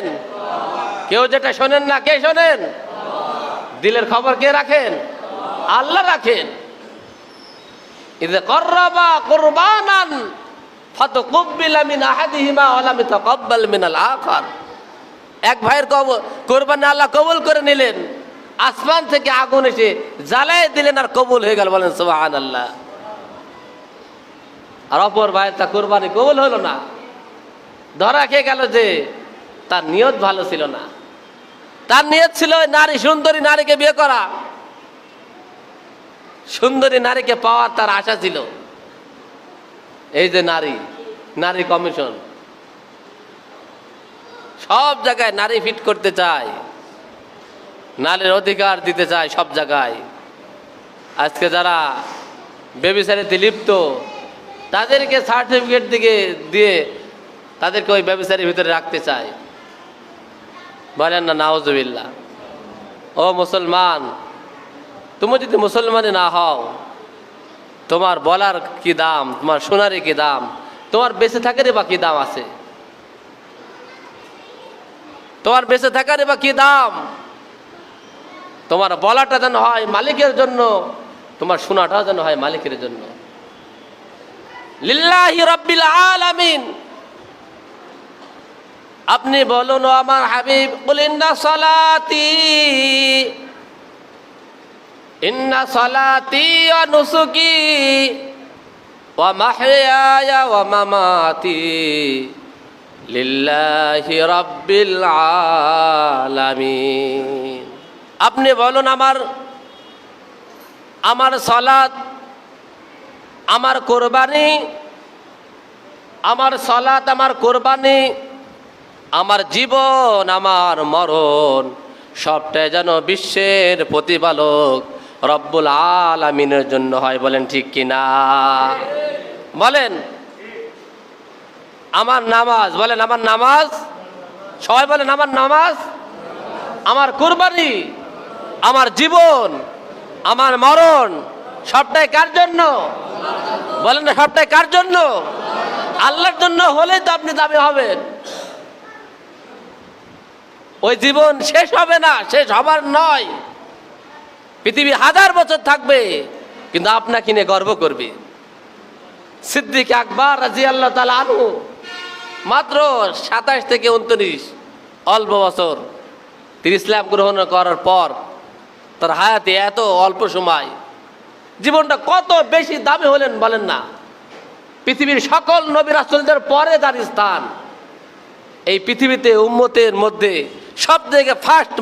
শোনেন। কেউ যেটা শোনেন না, কে শোনেন? দিলের খবর কে রাখেন? আল্লাহ রাখেন। এক ভাইয়ের কোরবানি আল্লাহ কবুল করে নিলেন। আসমান থেকে আগুন এসে জ্বালাই দিলেন আর কবুল হয়ে গেল। বলেন, সুবহানাল্লাহ। আর অপর ভাইয়ের তা কোরবানি কবুল হলো না। ধরা খেয়ে গেল যে তার নিয়ত ভালো ছিল না। তার নিয়ত ছিল নারী, সুন্দরী নারীকে বিয়ে করা। সুন্দরী নারীকে পাওয়ার তার আশা ছিল। এই যে নারী নারী কমিশন। সব জায়গায় নারী ফিট করতে চায়। নারীর অধিকার দিতে চায় সব জায়গায়। আজকে যারা বেবিসারিতে লিপ্ত, তাদেরকে সার্টিফিকেট দিকে দিয়ে তাদেরকে ওই ব্যবসায়ীর ভিতরে রাখতে চায়। বলেন না নাওজবিল্লা ও মুসলমান, তুমি যদি মুসলমানে না হও, তোমার বলার কি দাম, তোমার সোনারে কি দাম, তোমার বেঁচে থাকারই বা কি দাম আছে? তোমার বেঁচে থাকারই বা কি দাম? তোমার বলাটা যেন হয় মালিকের জন্য, তোমার শোনাটাও যেন হয় মালিকের জন্য। লিল্লাহি রব্বিল আলামিন। আপনি বলুন আমার হাবিব বল ইন্না সলাতি ইন্না সলাতি ওয়া নুসুকি ওয়া মাহইয়ায়া ওয়া মামাতি লিল্লাহি রাব্বিল আলামিন। আপনি বলুন, আমার আমার সলাত, আমার কোরবানি, আমার সলাত, আমার কোরবানি আমার জীবন, আমার মরণ, সবটাই যেন বিশ্বের প্রতিপালক রব্বুল আলামিনের জন্য হয়, বলেন ঠিক কিনা? বলেন, আমার নামাজ, বলেন আমার নামাজ? সবাই বলেন আমার নামাজ? আমার কুরবানি, আমার জীবন, আমার মরণ, সবটাই কার জন্য? বলেন সবটাই কার জন্য? আল্লাহর জন্য হলেই তো আপনি দাবি হবেন। ওই জীবন শেষ হবে না, শেষ হবার নয়। পৃথিবী হাজার বছর থাকবে, কিন্তু আপনাকে নিয়ে গর্ব করবে। সিদ্দিক আকবর রাজি আল্লাহ তালা আনু মাত্র সাতাশ থেকে উনত্রিশ, অল্প বছর। তিনি ইসলাম গ্রহণ করার পর তার হায়াতে এত অল্প সময়, জীবনটা কত বেশি দামি হলেন বলেন না। পৃথিবীর সকল নবী রাসূলদের পরে তার স্থান। এই পৃথিবীতে উম্মতের মধ্যে সব থেকে ফার্স্ট